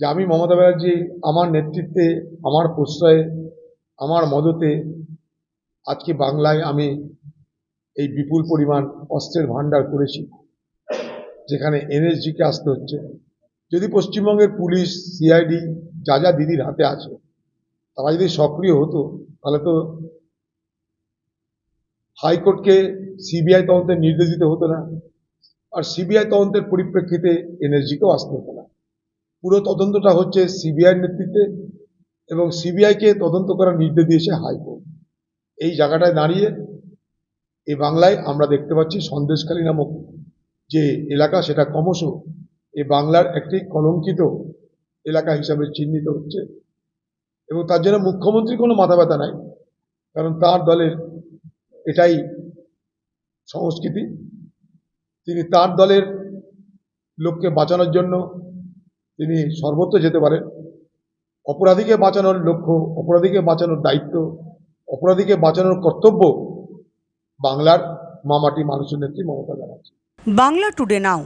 যে আমি মমতা ব্যানার্জি আমার নেতৃত্বে, আমার প্রশ্রয়ে, আমার মদতে আজকে বাংলায় আমি এই বিপুল পরিমাণ অস্ত্রের ভাণ্ডার করেছি, যেখানে এনএসজিকে আসতে হচ্ছে। যদি পশ্চিমবঙ্গের পুলিশ, সিআইডি যা যা দিদির হাতে আছে, তারা যদি সক্রিয় হতো, তাহলে তো হাইকোর্টকে সিবিআই তদন্তের নির্দেশ দিতে হতো না, আর সিবিআই তদন্তের পরিপ্রেক্ষিতে এনএসজিকেও আসতে হতো না। পুরো তদন্তটা হচ্ছে সিবিআইয়ের নেতৃত্বে এবং সিবিআইকে তদন্ত করার নির্দেশ দিয়েছে হাইকোর্ট। এই জায়গাটায় দাঁড়িয়ে এই বাংলায় আমরা দেখতে পাচ্ছি সন্দেশখালী নামক যে এলাকা, সেটা ক্রমশ এই বাংলার একটি কলঙ্কিত এলাকা হিসাবে চিহ্নিত হচ্ছে এবং তার জন্য মুখ্যমন্ত্রী কোনো মাথা ব্যথা নাই, কারণ তার দলের এটাই সংস্কৃতি। তিনি তার দলের লোককে বাঁচানোর জন্য তিনি সর্বত্র যেতে পারেন। অপরাধীকে বাঁচানোর লক্ষ্য, অপরাধীকে বাঁচানোর দায়িত্ব, অপরাধীকে বাঁচানোর কর্তব্য বাংলার মামাটি মানুষের নেত্রী Mamata Banerjee. Bangla today now.